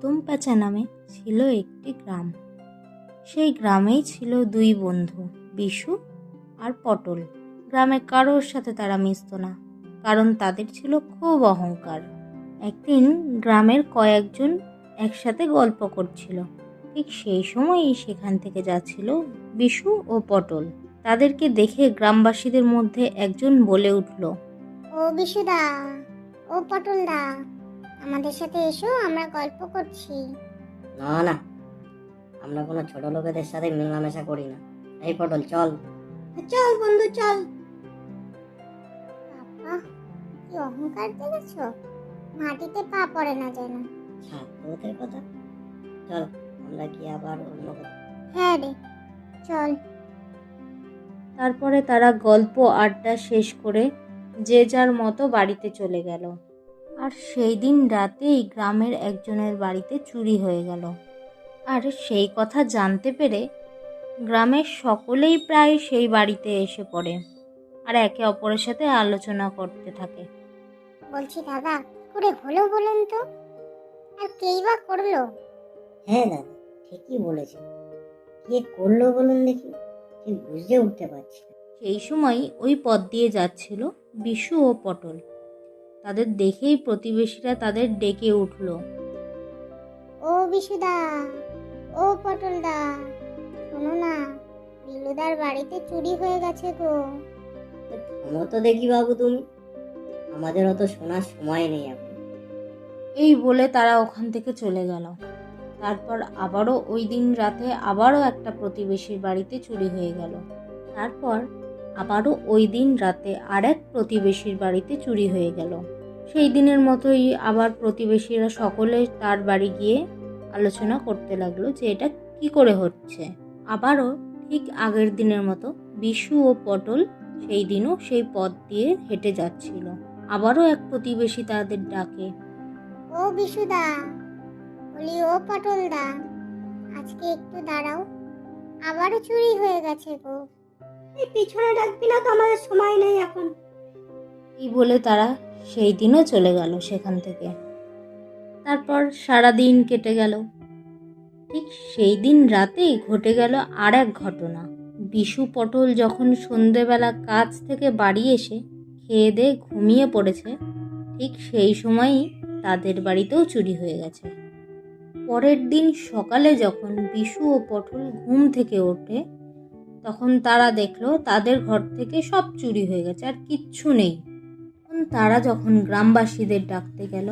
উত্তম প্যাঁচা নামে ছিল একটি গ্রাম। সেই গ্রামেই ছিল দুই বন্ধু, বিশু আর পটল। গ্রামে কারোর সাথে তারা মিশত না, কারণ তাদের ছিল খুব অহংকার। একদিন গ্রামের কয়েকজন একসাথে গল্প করছিল। ঠিক সেই সময়ই সেখান থেকে যাচ্ছিল বিশু ও পটল। তাদেরকে দেখে গ্রামবাসীদের মধ্যে একজন বলে উঠল, ও বিশুদা, ও পটলদা আমাদের সাথে এসো আমরা গল্প করছি। না না। আমরা কোনো ছোট লোকেদের সাথে মেলামেশা করি না। এই পটল চল। চল বন্ধু চল। বাবা কি অহংকার দেখেছ? মাটিতে পা পড়ে না যেন। ছাত্রদের কথা? চল আমরা কি আবার অন্য হ্যাঁ রে চল। তারপরে তারা গল্প আড্ডা শেষ করে যে যার মতো বাড়িতে চলে গেল। আর সেই দিন রাতেই গ্রামের একজনের বাড়িতে চুরি হয়ে গেল। আর সেই কথা জানতে পেরে গ্রামের সকলেই প্রায় সেই বাড়িতে এসে পড়ে আর একে অপরের সাথে আলোচনা করতে থাকে। বলছি দাদা করে হলো বলুন তো। আর কেই বা করল? হ্যাঁ দাদা ঠিকই বলেছে কে করল বলুন দেখি ঠিক বুঝে উঠতে পারছি সেই সময় ওই পথ দিয়ে যাচ্ছিল বিশু ও পটল। তাদের দেখেই প্রতিবেশীরা তাদের ডেকে উঠল। ও বিশুদা ও পটলদা শোনো না বিলুদার বাড়িতে চুরি হয়ে গেছে গো। থামো তো দেখি বাবু তুমি আমাদের অত শোনার সময় নেই এখন। এই বলে তারা ওখান থেকে চলে গেল। তারপর আবারও ওই দিন রাতে আবারও একটা প্রতিবেশীর বাড়িতে চুরি হয়ে গেল। তারপর আবারও ওই দিন রাতে আরেক প্রতিবেশীর বাড়িতে চুরি হয়ে গেল। সেই দিনের মতোই আবার প্রতিবেশীরা সকলে তার বাড়ি গিয়ে আলোচনা করতে লাগল যে এটা কি করে হচ্ছে। আবারও ঠিক আগের দিনের মতো বিশু ও পটল সেই দিনও সেই পথ দিয়ে হেঁটে যাচ্ছিল। আবারও এক প্রতিবেশী তাদের ডাকে, ও বিশুদা, বলি ও পটলদা, আজকে একটু দাঁড়াও, আবারও চুরি হয়ে গেছে গো। এই পিছনে ডাকবি না তো আমাদের সময় নেই এখন। এই বলে তারা? সেই দিনও চলে গেল সেখান থেকে। তারপর সারা দিন কেটে গেল। ঠিক সেই দিন রাতেই ঘটে গেল আর এক ঘটনা। বিশু পটল যখন সন্ধেবেলা কাজ থেকে বাড়ি এসে খেয়ে দিয়ে ঘুমিয়ে পড়েছে, ঠিক সেই সময়ই তাদের বাড়িতেও চুরি হয়ে গেছে। পরের দিন সকালে যখন বিশু ও পটল ঘুম থেকে ওঠে তখন তারা দেখল তাদের ঘর থেকে সব চুরি হয়ে গেছে আর কিচ্ছু নেই। তখন তারা যখন গ্রামবাসীদের ডাকতে গেল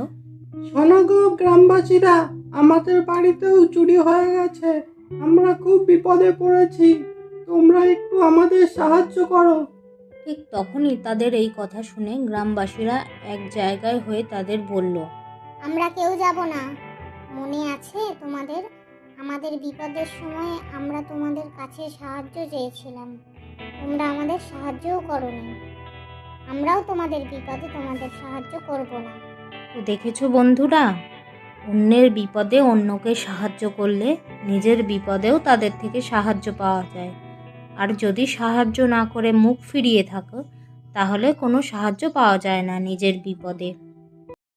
শোনো গো গ্রামবাসীরা আমাদের বাড়িতেও চুরি হয়ে গেছে। আমরা খুব বিপদে পড়েছি। তোমরা একটু আমাদের সাহায্য করো। ঠিক তখনই তাদের এই কথা শুনে গ্রামবাসীরা এক জায়গায় হয়ে তাদের বলল আমরা কেউ যাব না। মনে আছে তোমাদের? আমাদের বিপদের সময় আমরা তোমাদের কাছে সাহায্য চেয়েছিলাম। তোমরা আমাদের সাহায্যও করনি। আমরাও তোমাদের বিপদে তোমাদের সাহায্য করব না। তো দেখেছ বন্ধুরা, অন্যের বিপদে অন্যকে সাহায্য করলে নিজের বিপদেও তাদের থেকে সাহায্য পাওয়া যায়। আর যদি সাহায্য না করে মুখ ফিরিয়ে থাকো, তাহলে কোনো সাহায্য পাওয়া যায় না নিজের বিপদে।